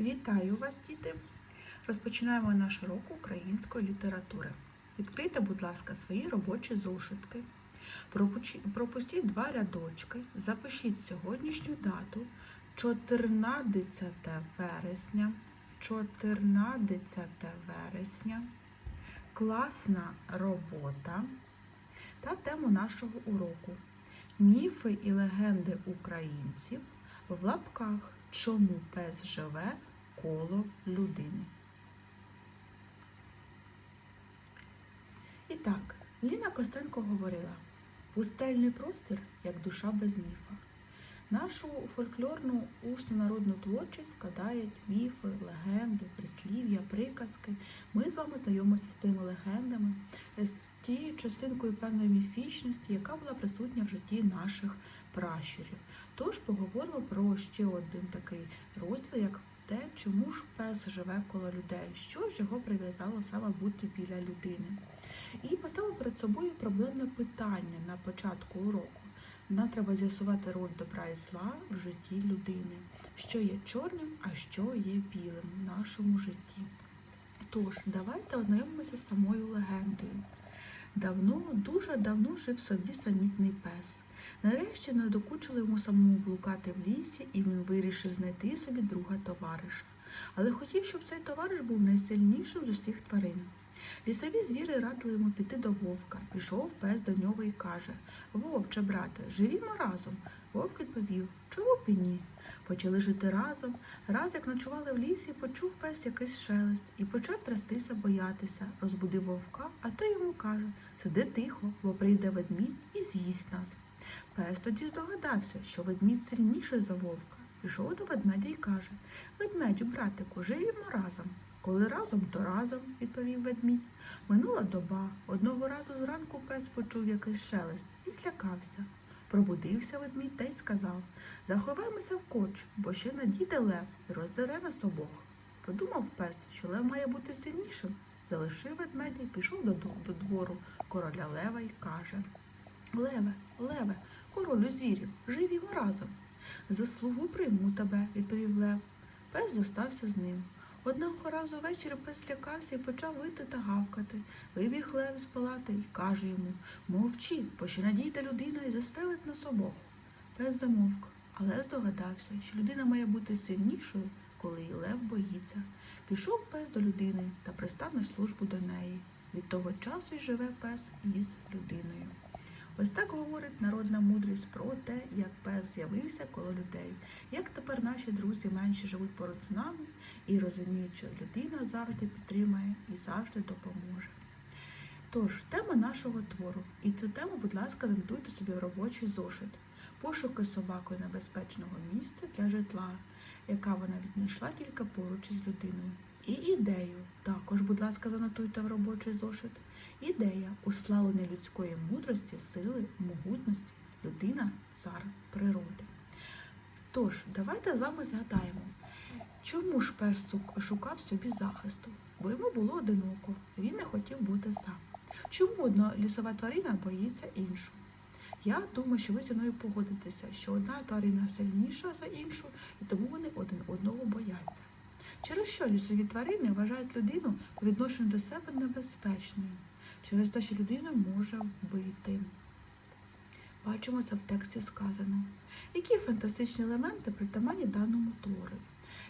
Вітаю вас, діти! Розпочинаємо наш урок української літератури. Відкрийте, будь ласка, свої робочі зошитки. Пропустіть два рядочки. Запишіть сьогоднішню дату 14 вересня. 14 вересня. Класна робота та тему нашого уроку. Міфи і легенди українців в лапках. Чому пес живе коло людини? І так, Ліна Костенко говорила: пустельний простір як душа без міфа. Нашу фольклорну усну народну творчість складають міфи, легенди, прислів'я, приказки. Ми з вами знайомимося з тими легендами, з тією частинкою певної міфічності, яка була присутня в житті наших пращурів. Тож поговоримо про ще один такий розділ, як те, чому ж пес живе коло людей, що ж його прив'язало саме бути біля людини. І поставимо перед собою проблемне питання на початку уроку. Нам треба з'ясувати роль добра і зла в житті людини, що є чорним, а що є білим в нашому житті. Тож, давайте ознайомимося з самою легендою. Давно, дуже давно жив собі самітний пес. Нарешті надокучили йому самому блукати в лісі, і він вирішив знайти собі друга товариша. Але хотів, щоб цей товариш був найсильнішим з усіх тварин. Лісові звірі радили йому піти до вовка. Пішов пес до нього і каже Вовче, брате, живімо разом. Вовк відповів, чому б і ні? Почали жити разом. Раз як ночували в лісі, почув пес якийсь шелест і почав трястися, боятися. Розбудив вовка, а той йому каже Сиди тихо, бо прийде ведмідь і з'їсть нас. Пес тоді здогадався, що ведмідь сильніший за вовка. Пішов до ведмедя і каже Ведмедю, братику, живімо разом. Коли разом, то разом, відповів ведмідь. Минула доба. Одного разу зранку пес почув якийсь шелест і злякався. Пробудився ведмідь та й сказав Заховаймося в коч, бо ще надійде лев і роздере нас обох. Подумав пес, що лев має бути сильнішим. Залишив ведмедя і пішов до двору короля лева і каже Леве, леве, королю звірів, живімо разом. За слугу прийму тебе, відповів лев. Пес зостався з ним. Одного разу ввечері пес злякався і почав вити та гавкати. Вибіг лев з палати і каже йому Мовчи, бо ще надійде людина і застрелить нас обох. Пес замовк, але здогадався, що людина має бути сильнішою, коли і лев боїться. Пішов пес до людини та пристав на службу до неї. Від того часу й живе пес із людиною. Ось так говорить народна мудрість про те, як пес з'явився коло людей, як тепер наші друзі менші живуть поруч з нами і розуміють, що людина завжди підтримає і завжди допоможе. Тож, тема нашого твору. І цю тему, будь ласка, занотуйте собі в робочий зошит. Пошуки собакою небезпечного місця для житла, яка вона віднайшла тільки поруч із людиною. І ідею також, будь ласка, занотуйте в робочий зошит. Ідея уславлення людської мудрості, сили, могутності, людина цар природи. Тож, давайте з вами згадаємо, чому ж пес шукав собі захисту? Бо йому було одиноко, він не хотів бути сам. Чому одна лісова тварина боїться іншу? Я думаю, що ви зі мною погодитеся, що одна тварина сильніша за іншу, і тому вони один одного бояться. Через що лісові тварини вважають людину по відношенню до себе небезпечною? Через те, що людина може вбити. Бачимо це в тексті сказано. Які фантастичні елементи притаманні даному твору?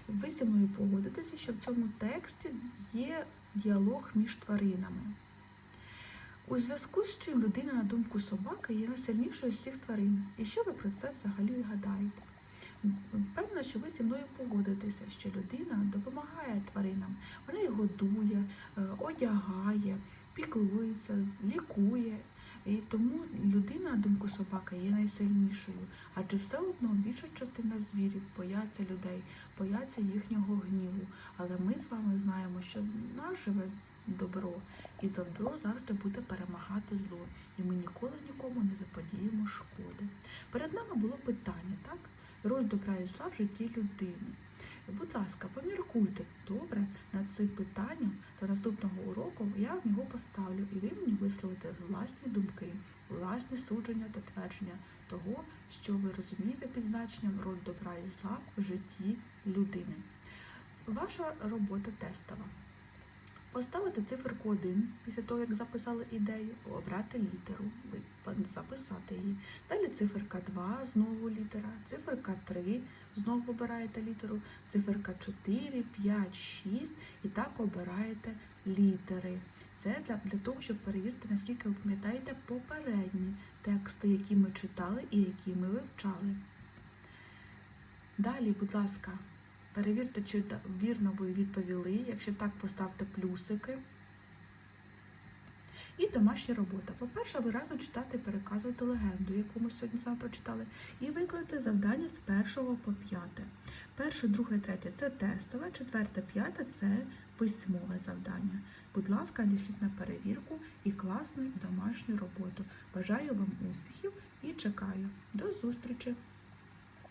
Ви зі мною погодитеся, що в цьому тексті є діалог між тваринами. У зв'язку з чим людина, на думку собаки, є найсильнішою з всіх тварин. І що ви про це взагалі гадаєте? Певно, що ви зі мною погодитеся, що людина допомагає тваринам. Вона їх годує, е, одягає, піклується, лікує. І тому людина, на думку собаки, є найсильнішою. Адже все одно більша частина звірів бояться людей, бояться їхнього гніву. Але ми з вами знаємо, що нас живе добро, і добро завжди буде перемагати зло. І ми ніколи нікому не заподіємо шкоди. Перед нами було питання, так? Роль добра і зла в житті людини. Будь ласка, поміркуйте добре над цим питанням та наступного уроку я вам його поставлю, і ви мені висловите власні думки, власні судження та твердження того, що ви розумієте під значенням роль добра і зла в житті людини. Ваша робота тестова. Поставити циферку 1 після того, як записали ідею, обрати літеру, записати її. Далі циферка 2, знову літера, циферка 3, знову обираєте літеру, циферка 4, 5, 6 і так обираєте літери. Це для, для того, щоб перевірити, наскільки ви пам'ятаєте попередні тексти, які ми читали і які ми вивчали. Далі, будь ласка, перевірте, чи вірно ви відповіли. Якщо так, поставте плюсики. І домашня робота. По-перше, виразно читати і переказувати легенду, яку ми сьогодні з вами прочитали, і виконати завдання з першого по п'яте. Перше, друге, третє це тестове, четверте, п'яте це письмове завдання. Будь ласка, дійшліть на перевірку і класну домашню роботу. Бажаю вам успіхів і чекаю. До зустрічі!